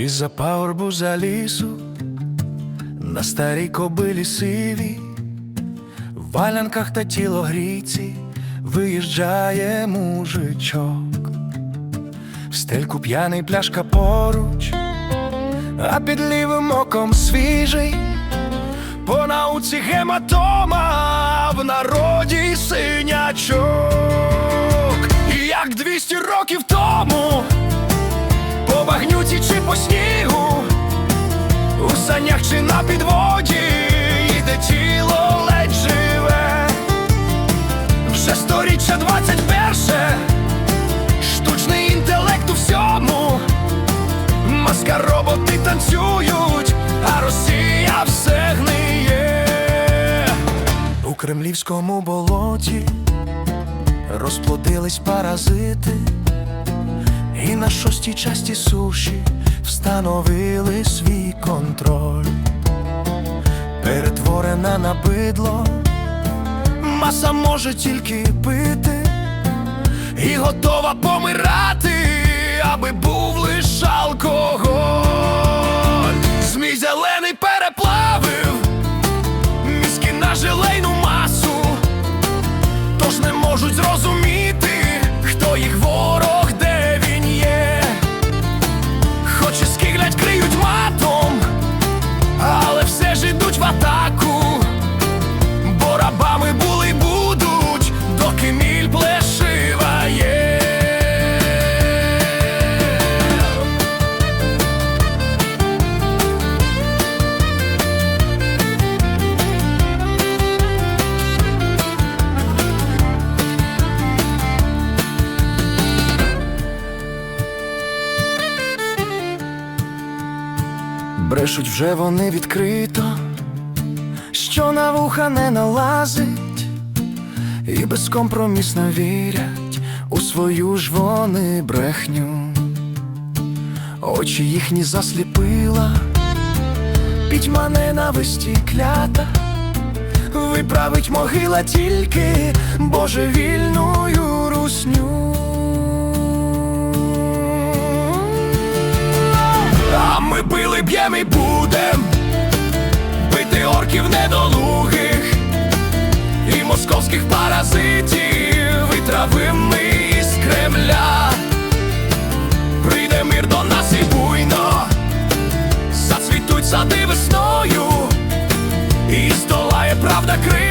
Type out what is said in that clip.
Із-за пагорбу за лісу, на старій кобилі сиві, в валянках та тілогрійці виїжджає мужичок, в стельку п'яний пляшка поруч, а під лівим оком свіжий, по науці гематома, в народі синячок, по снігу, у санях чи на підводі, іде тіло ледь живе, вже сторіччя 21 штучний інтелект у всьому, маска роботи танцюють, а Росія все гниє. У кремлівському болоті розплодились паразити. І на шостій часті суші встановили свій контроль, перетворена на бидло, маса може тільки пити. І готова помирати, Брешуть вже вони відкрито, що на вуха не налазить, і безкомпромісно вірять у свою ж вони брехню. Очі їхні засліпила, пітьма ненависті клята, виправить могила тільки божевільною А б'єм і будем бити орків недолугих і московських паразитів, і травим ми із Кремля. Прийде мир до нас і буйно, зацвітуть сади весною, і здолає правда крив.